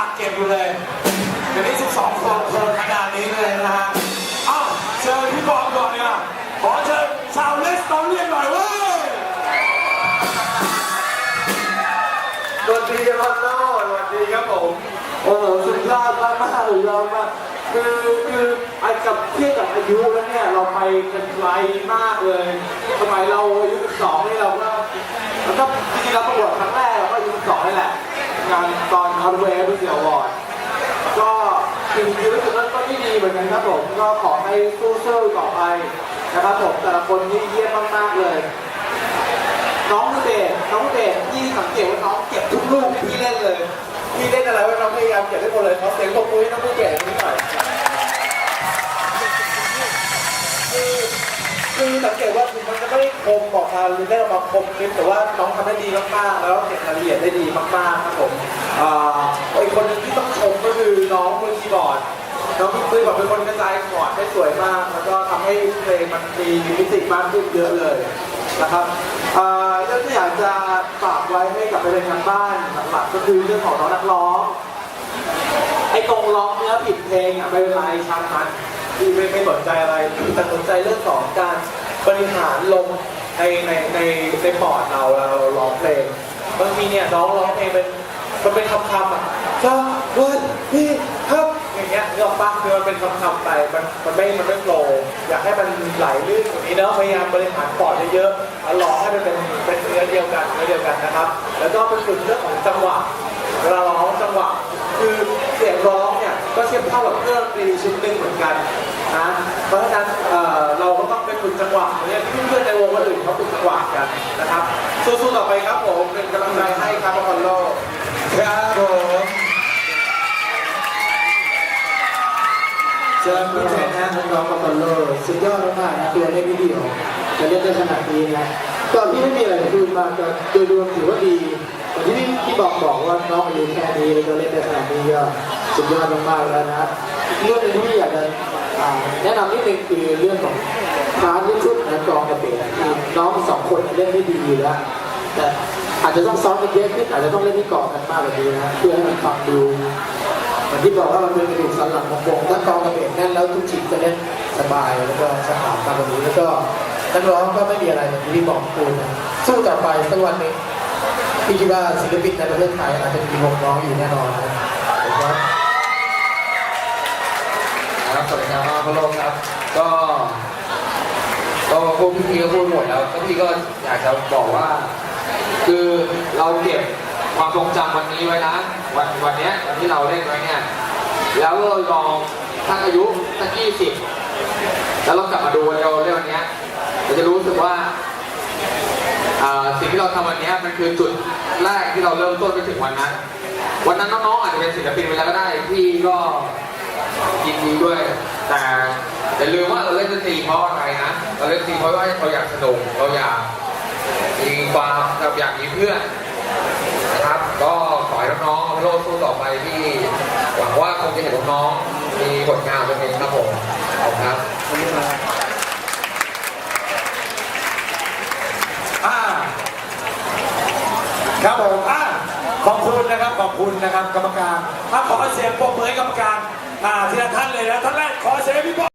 ากเก็บอยู่เลยเดี๋ยวนี้12คนคนขนาดนี้เลยนะฮะเอ้าเชิญพี่บอลก่อนเนี่ยขอเชิญชาวเลสตอเรียนหน่อยเว้ยสวัสดีครับโน่สวัสดีครับผมโอ้โหสุดยอดมากมากเลยยอดมากคือคือไอ้กับเทียบกับอายุแล้วเนี่ยเราไปกันไกลมากเลย สมัยเราอายุ12นี่เราก็แล้วก็จริงๆเราประกวดครั้งแรกเราก็อายุ12นี่แหละงานตอน คาร์เวย์พิเศษอวอร์ดก็จริงๆรู้สึกว่าก็ที่ดีเหมือนกันครับผมก็ขอให้สู้ๆต่อไปนะครับผมแต่ละคนนี่เยี่ยมมากๆเลย น้องเดชน้องเดชที่สังเกตว่าน้องเก็บทุกลูกที่พี่เล่นเลยพี่เล่นอะไรว่าน้องพยายามเก็บได้หมดเลยเขาเสียงปรบมือให้น้องผู้เก่นิดหน่อยคือคือสังเกตว่ามันจะไม่คม บอกมาหรือได้ออกมาคมคลิปแต่ว่าน้องทำได้ดีมากๆแล้วเก็บรายละเอียดได้ดีมากๆครับผมอีกคนหนึงที่ต้องชมก็คือน้องมือคีย์บอร์ดน้องมือแบบเป็นคนกระจายคอร์ดได้สวยมาก แล้วก็ทำให้เพลงมันมีมิติมากขึ้นเยอะเลยนะครับเอ่อเรื่องที่อยากจะฝากไว้ให้กับไปเป็นงานบ้านหลักๆก็คือเรื่องของน้องนักร้องไอ้ตรงร้องเนื้อผิดเพลงอะไม่เป็นไรช่างมันที่ไม่ไม่สนใจอะไรแต่สนใจเรื่องของการบริหารลม ในในในในปอดเราเราร้องเพลงบางทีเนี่ยน้องร้องเพลงเป็นมันเป็นคำคำอะจ้าวันพี่ครับอย่างเงี้ยนึกออกปะคือมันเป็นคำคำไปมันมันไม่มันไม่โฟล์อยากให้มันไหลลื่นกว่านี้เนาะพยายามบริหารปอดเยอะๆแล้วร้อให้มันเป็นเป็นเนื้อเดียวกันเนื้อเดียวกันนะครับ แล้วก็เป็นฝึกเรื่องของจังหวะเวลาร้องจังหวะ คือเสียงร้องเนี่ยก็เทียบเท่ากับเครื่องดนตรีชิ้นหนึ่งเหมือนกัน นะเพราะฉะนั้นเอ่อเราก็ต้องไปฝึกจังหวะเหมือนอย่างที่เพื่อนๆในวงคนอื่นเขาฝึกจังหวะกันนะครับสู้ๆต่อไปครับผมเป็นกำลังใจให้ครับอพอลโลครับผมเชิญพี่แทนนะน้องๆกับคอนโลสุดยอดมากๆนะตัวเล่นวิดีโอจะเล่นได้ขนาดนี้นะก็พี่ไม่มีอะไรจะพูดมากก็โดยรวมถือว่าดีแต่ที่พี่พี่บอกบอกว่าน้องอายุแค่นี้แล้วก็เล่นได้ขนาดนี้ก็สุดยอดมากๆแล้วนะเรื่องหนึง แนะนำนิดนึงคือเรื่องของพาร์ทลูกชุดนะกลองกับเบสคือน้องสองคนเล่นได้ดีอยู่แล้วแต่อาจจะต้องซ้อมกันเยอะขึ้นอาจจะต้องเล่นที่เกาะกันมากกว่านี้นะเพื่อให้มันฟังดูเหมือนที่บอกว่ามันเป็นกระดูกสันหลังของวงถ้ากองกระเบนแน่นแล้วทุกชิ้นจะเล่นสบายแล้วก็สะอาดมากกว่านี้แล้วก็นักร้องก็ไม่มีอะไรเหมือนที่พี่บอกคุณนะสู้ต่อไปสักวันหนึ่งพี่คิดว่าศิลปินในประเทศไทยอาจจะมีวงร้องอยู่แน่นอนนะผมว่า ครับสวัสดีครับพะโลครับ ก็ก็พวกพี่ก็พูดหมดแล้วก็พี่ก็อยากจะบอกว่า คือเราเก็บความทรงจำวันนี้ไว้นะ วันวันเนี้ยวันที่เราเล่นไว้เนี่ย แล้วเราลองทั้งอายุทั้งยี่สิบแล้วเรากลับมาดูวันเราเล่นวันนี้เราจะรู้สึกว่าสิ่งที่เราทำวันนี้มันคือจุดแรกที่เราเริ่มต้นไปถึงวันนั้น วันนั้นน้องๆอาจจะเป็นศิลปินไปแล้วก็ได้พี่ก็ ยินดีด้วย แต่อย่าลืมว่าเราเล่นดนตรีเพราะอะไรนะเราเล่นดนตรีเพราะว่าเราอยากสนุกเราอยากมีความเราอยากมีเพื่อนนะครับ ก็ขอให้น้องๆโลดสู้ต่อไปที่หวังว่าคงจะเห็นน้องๆมีผลงานตรงนี้ครับผมขอบคุณครับอ่าครับผมอ่าขอบคุณนะครับขอบคุณนะครับ กรรมการถ้าขอเสียงปรบมือให้กรรมการ อ่าทีละท่านเลยนะท่านแรกขอเสียงพี่บอล